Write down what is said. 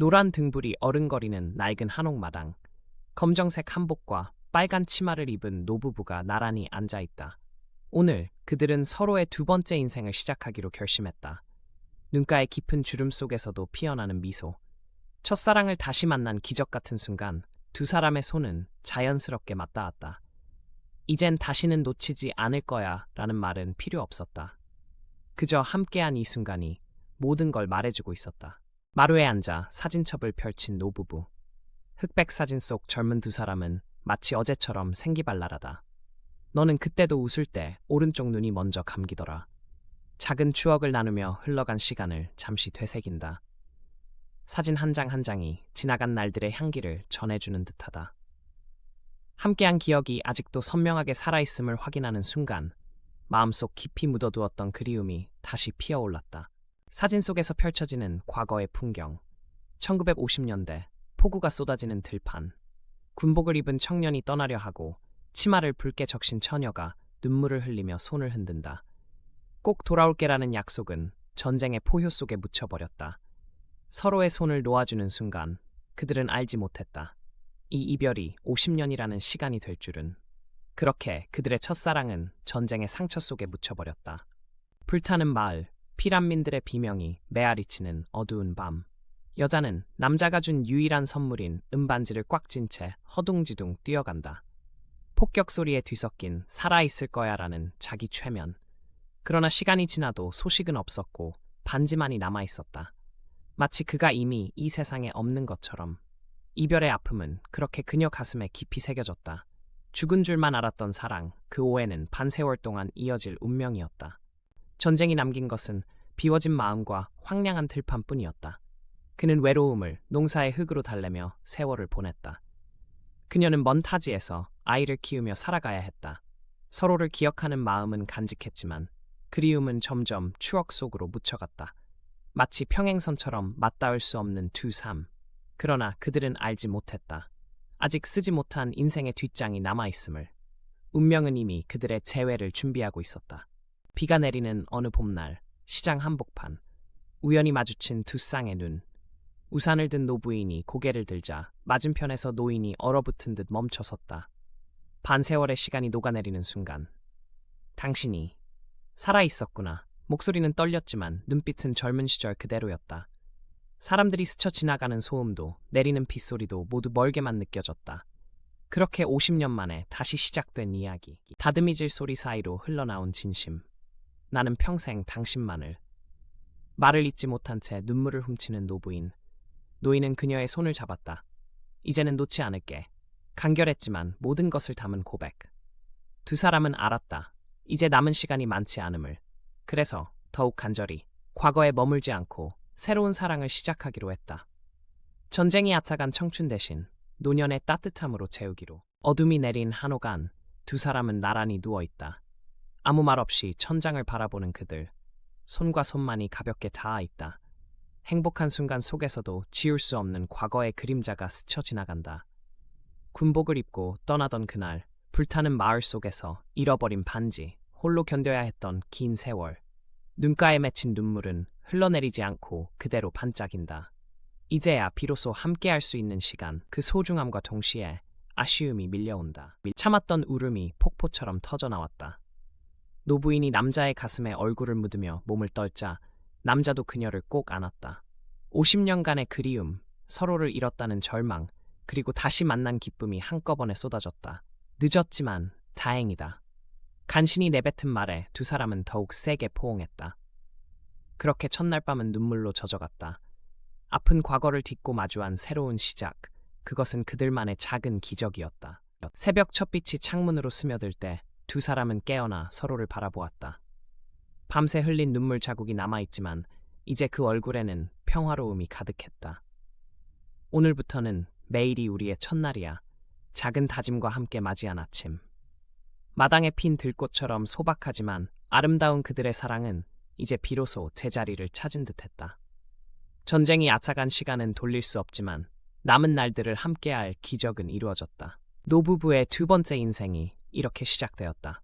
노란 등불이 어른거리는 낡은 한옥마당. 검정색 한복과 빨간 치마를 입은 노부부가 나란히 앉아 있다. 오늘 그들은 서로의 두 번째 인생을 시작하기로 결심했다. 눈가의 깊은 주름 속에서도 피어나는 미소. 첫사랑을 다시 만난 기적 같은 순간 두 사람의 손은 자연스럽게 맞닿았다. 이젠 다시는 놓치지 않을 거야 라는 말은 필요 없었다. 그저 함께한 이 순간이 모든 걸 말해주고 있었다. 마루에 앉아 사진첩을 펼친 노부부. 흑백 사진 속 젊은 두 사람은 마치 어제처럼 생기발랄하다. 너는 그때도 웃을 때 오른쪽 눈이 먼저 감기더라. 작은 추억을 나누며 흘러간 시간을 잠시 되새긴다. 사진 한 장한 장이 지나간 날들의 향기를 전해주는 듯하다. 함께한 기억이 아직도 선명하게 살아있음을 확인하는 순간 마음속 깊이 묻어두었던 그리움이 다시 피어올랐다. 사진 속에서 펼쳐지는 과거의 풍경. 1950년대 폭우가 쏟아지는 들판. 군복을 입은 청년이 떠나려 하고 치마를 붉게 적신 처녀가 눈물을 흘리며 손을 흔든다. 꼭 돌아올게라는 약속은 전쟁의 포효 속에 묻혀버렸다. 서로의 손을 놓아주는 순간 그들은 알지 못했다. 이 이별이 50년이라는 시간이 될 줄은. 그렇게 그들의 첫사랑은 전쟁의 상처 속에 묻혀버렸다. 불타는 마을, 피란민들의 비명이 메아리치는 어두운 밤. 여자는 남자가 준 유일한 선물인 은반지를 꽉 쥔 채 허둥지둥 뛰어간다. 폭격 소리에 뒤섞인 살아있을 거야라는 자기 최면. 그러나 시간이 지나도 소식은 없었고 반지만이 남아 있었다. 마치 그가 이미 이 세상에 없는 것처럼. 이별의 아픔은 그렇게 그녀 가슴에 깊이 새겨졌다. 죽은 줄만 알았던 사랑, 그 오해는 반세월 동안 이어질 운명이었다. 전쟁이 남긴 것은 비워진 마음과 황량한 들판뿐이었다. 그는 외로움을 농사의 흙으로 달래며 세월을 보냈다. 그녀는 먼 타지에서 아이를 키우며 살아가야 했다. 서로를 기억하는 마음은 간직했지만 그리움은 점점 추억 속으로 묻혀갔다. 마치 평행선처럼 맞닿을 수 없는 두 삶. 그러나 그들은 알지 못했다. 아직 쓰지 못한 인생의 뒷장이 남아있음을. 운명은 이미 그들의 재회를 준비하고 있었다. 비가 내리는 어느 봄날, 시장 한복판. 우연히 마주친 두 쌍의 눈. 우산을 든 노부인이 고개를 들자 맞은편에서 노인이 얼어붙은 듯 멈춰섰다. 반세월의 시간이 녹아내리는 순간. 당신이 살아있었구나. 목소리는 떨렸지만 눈빛은 젊은 시절 그대로였다. 사람들이 스쳐 지나가는 소음도 내리는 빗소리도 모두 멀게만 느껴졌다. 그렇게 50년 만에 다시 시작된 이야기. 다듬이질 소리 사이로 흘러나온 진심. 나는 평생 당신만을. 말을 잇지 못한 채 눈물을 훔치는 노부인. 노인은 그녀의 손을 잡았다. 이제는 놓지 않을게. 간결했지만 모든 것을 담은 고백. 두 사람은 알았다. 이제 남은 시간이 많지 않음을. 그래서 더욱 간절히 과거에 머물지 않고 새로운 사랑을 시작하기로 했다. 전쟁이 앗아간 청춘 대신 노년의 따뜻함으로 채우기로. 어둠이 내린 한옥안 두 사람은 나란히 누워 있다. 아무 말 없이 천장을 바라보는 그들. 손과 손만이 가볍게 닿아 있다. 행복한 순간 속에서도 지울 수 없는 과거의 그림자가 스쳐 지나간다. 군복을 입고 떠나던 그날, 불타는 마을 속에서 잃어버린 반지, 홀로 견뎌야 했던 긴 세월. 눈가에 맺힌 눈물은 흘러내리지 않고 그대로 반짝인다. 이제야 비로소 함께할 수 있는 시간, 그 소중함과 동시에 아쉬움이 밀려온다. 참았던 울음이 폭포처럼 터져나왔다. 노부인이 남자의 가슴에 얼굴을 묻으며 몸을 떨자 남자도 그녀를 꼭 안았다. 50년간의 그리움, 서로를 잃었다는 절망, 그리고 다시 만난 기쁨이 한꺼번에 쏟아졌다. 늦었지만 다행이다. 간신히 내뱉은 말에 두 사람은 더욱 세게 포옹했다. 그렇게 첫날 밤은 눈물로 젖어갔다. 아픈 과거를 딛고 마주한 새로운 시작. 그것은 그들만의 작은 기적이었다. 새벽 첫빛이 창문으로 스며들 때 두 사람은 깨어나 서로를 바라보았다. 밤새 흘린 눈물 자국이 남아있지만 이제 그 얼굴에는 평화로움이 가득했다. 오늘부터는 매일이 우리의 첫날이야. 작은 다짐과 함께 맞이한 아침. 마당에 핀 들꽃처럼 소박하지만 아름다운 그들의 사랑은 이제 비로소 제자리를 찾은 듯했다. 전쟁이 앗아간 시간은 돌릴 수 없지만 남은 날들을 함께할 기적은 이루어졌다. 노부부의 두 번째 인생이 이렇게 시작되었다.